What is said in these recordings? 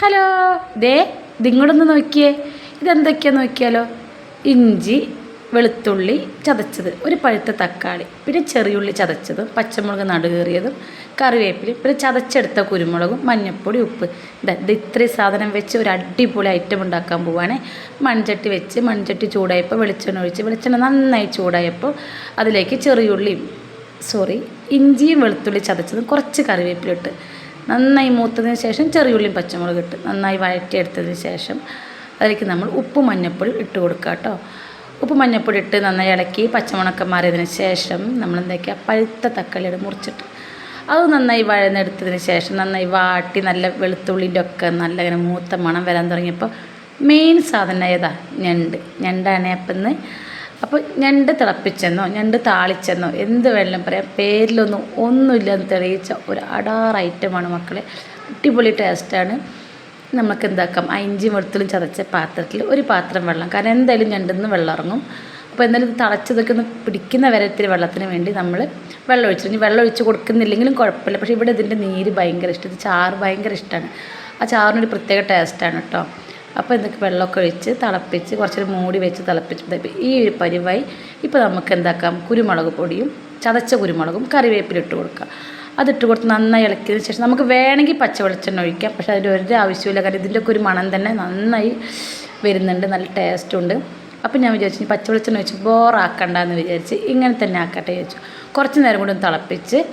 Hello. ദേ ഇതിങ്ങോട്ടൊന്ന് നോക്കിയേ. ഇതെന്തൊക്കെയാന്ന് നോക്കിയാലോ? ഇഞ്ചി വെളുത്തുള്ളി ചതച്ചത്. ഒരു പഴുത്ത തക്കാളി പിന്നെ ചെറിയുള്ളി ചതച്ചതും പച്ചമുളക് നടുകേറിയതും കറിവേപ്പിലും പിന്നെ ചതച്ചെടുത്ത കുരുമുളകും മഞ്ഞൾപ്പൊടി ഉപ്പ്. ഇത് ഇത്രയും സാധനം വെച്ച് ഒരു അടിപൊളി ഐറ്റം ഉണ്ടാക്കാൻ പോവുകയാണേ മൺചട്ടി വെച്ച് മൺചട്ടി ചൂടായപ്പോൾ വെളിച്ചെണ്ണ ഒഴിച്ച് വെളിച്ചെണ്ണ നന്നായി ചൂടായപ്പോൾ അതിലേക്ക് ചെറിയുള്ളിയും സോറി ഇഞ്ചിയും വെളുത്തുള്ളി ചതച്ചതും കുറച്ച് കറിവേപ്പിലിട്ട് നന്നായി മൂത്തതിന് ശേഷം ചെറിയുള്ളിയും പച്ചമുളക് ഇട്ട് നന്നായി വഴറ്റിയെടുത്തതിന് ശേഷം അതിലേക്ക് നമ്മൾ ഉപ്പ് മഞ്ഞപ്പൊടി ഇട്ട് കൊടുക്കുക കേട്ടോ. ഉപ്പ് മഞ്ഞപ്പൊടി ഇട്ട് നന്നായി ഇളക്കി പച്ചമുളക്ക മാറിയതിന് ശേഷം നമ്മൾ എന്താക്കുക പഴുത്ത തക്കാളിയുടെ മുറിച്ചിട്ട്. അത് നന്നായി വഴന്നെടുത്തതിന് ശേഷം നന്നായി വാട്ടി നല്ല വെളുത്തുള്ളിന്റെ ഒക്കെ നല്ല ഇങ്ങനെ മൂത്ത മണം വരാൻ തുടങ്ങിയപ്പോൾ മെയിൻ സാധനം ഏതാ ഞണ്ട്. ഞണ്ടാണ് അപ്പം അപ്പോൾ ഞണ്ട് തിളപ്പിച്ചെന്നോ ഞണ്ട് താളിച്ചെന്നോ എന്ത് വേണമെങ്കിലും പറയാം. പേരിലൊന്നും ഒന്നുമില്ലെന്ന് തെളിയിച്ച ഒരു അടാർ ഐറ്റമാണ് മക്കളെ. അടിപൊളി ടേസ്റ്റാണ് നമുക്ക് എന്താക്കാം? ആ ഇഞ്ചി വെളുത്തുള്ളും ചതച്ച പാത്രത്തിൽ ഒരു പാത്രം വെള്ളം. കാരണം എന്തായാലും ഞണ്ടിന്ന് വെള്ളം ഇറങ്ങും. അപ്പോൾ എന്തായാലും ഇത് തിളച്ചതൊക്കെ ഒന്ന് പിടിക്കുന്ന വരെ ഇത്തിരി വെള്ളത്തിന് വേണ്ടി നമ്മൾ വെള്ളം ഒഴിച്ചു ഇനി വെള്ളം ഒഴിച്ച് കൊടുക്കുന്നില്ലെങ്കിലും കുഴപ്പമില്ല. പക്ഷേ ഇവിടെ ഇതിന്റെ നീര് ഭയങ്കര ഇഷ്ടം. ഇത് ചാറ് ഭയങ്കര ഇഷ്ടമാണ്. ആ ചാറിനൊരു പ്രത്യേക ടേസ്റ്റാണ് കേട്ടോ. അപ്പോൾ എന്തൊക്കെ വെള്ളമൊക്കെ ഒഴിച്ച് തിളപ്പിച്ച് കുറച്ചൊരു മൂടി വെച്ച് തിളപ്പിച്ച് ഈ ഒരു പരിവായി ഇപ്പോൾ നമുക്ക് എന്താക്കാം? കുരുമുളക് പൊടിയും ചതച്ച കുരുമുളകും കറിവേപ്പില ഇട്ട് കൊടുക്കുക. അതിട്ട് കൊടുത്ത് നന്നായി ഇളക്കിയതിന് ശേഷം നമുക്ക് വേണമെങ്കിൽ പച്ച വെളിച്ചെണ്ണ ഒഴിക്കാം. പക്ഷേ അതിന്റെ ഒരു ആവശ്യമില്ല കാരണം ഇതിന്റെയൊക്കെ ഒരു മണം തന്നെ നന്നായി വരുന്നുണ്ട്. നല്ല ടേസ്റ്റും ഉണ്ട്. അപ്പം ഞാൻ വിചാരിച്ചു പച്ച വെളിച്ചെണ്ണ ഒഴിച്ച് ബോറാക്കണ്ടെന്ന് വിചാരിച്ച് ഇങ്ങനെ തന്നെ ആക്കട്ടെ ചോദിച്ചു കുറച്ച് നേരം കൂടി തിളപ്പിച്ച്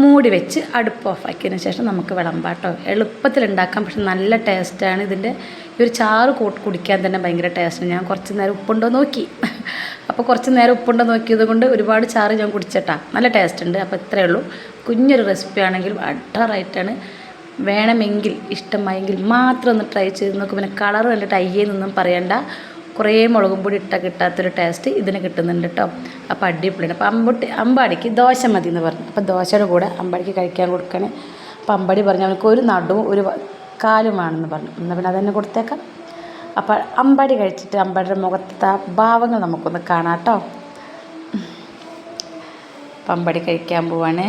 മൂടി വെച്ച് അടുപ്പ് ഓഫാക്കിയതിന് ശേഷം നമുക്ക് വിളമ്പാട്ടോ എളുപ്പത്തിൽ ഉണ്ടാക്കാം പക്ഷെ നല്ല ടേസ്റ്റാണ് ഇതിന്റെ ഈ ഒരു ചാറ് കൂട്ട് കുടിക്കാൻ തന്നെ ഭയങ്കര ടേസ്റ്റാണ് ഞാൻ കുറച്ച് നേരം ഉപ്പുണ്ടോ നോക്കി. അപ്പോൾ കുറച്ച് നേരം ഉപ്പുണ്ടോ നോക്കിയത് കൊണ്ട് ഒരുപാട് ചാറ് ഞാൻ കുടിച്ചിട്ടാ. നല്ല ടേസ്റ്റ് ഉണ്ട്. അപ്പോൾ ഇത്രയേ ഉള്ളൂ. കുഞ്ഞൊരു റെസിപ്പി ആണെങ്കിലും അഡറായിട്ടാണ് വേണമെങ്കിൽ ഇഷ്ടമായെങ്കിൽ മാത്രം ഒന്ന് ട്രൈ ചെയ്ത് നോക്കും. പിന്നെ കളർ കണ്ടിട്ട് അയ്യേന്നൊന്നും പറയണ്ട. കുറേ മുളകും പൊടി ഇട്ട കിട്ടാത്തൊരു ടേസ്റ്റ് ഇതിന് കിട്ടുന്നുണ്ട് കേട്ടോ അപ്പോൾ അടിപൊളിയാണ്. അപ്പോൾ അമ്പുട്ടി അമ്പാടിക്ക് ദോശ മതി എന്ന് പറഞ്ഞു. അപ്പോൾ ദോശയുടെ കൂടെ അമ്പാടിക്ക് കഴിക്കാൻ കൊടുക്കണേ. അപ്പോൾ അമ്പാടി പറഞ്ഞു അവൾക്ക് ഒരു നടുവും ഒരു കാലും കാലുമാണെന്ന് പറഞ്ഞു. എന്നാൽ പിന്നെ അതന്നെ കൊടുത്തേക്കാം. അപ്പോൾ അമ്പാടി കഴിച്ചിട്ട് അമ്പാടിയുടെ മുഖത്തെ ഭാവങ്ങൾ നമുക്കൊന്ന് കാണാം കേട്ടോ അപ്പം അമ്പാടി കഴിക്കാൻ പോവാണേ.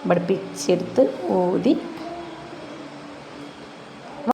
അമ്പാടി പിച്ചെടുത്ത് ഊതി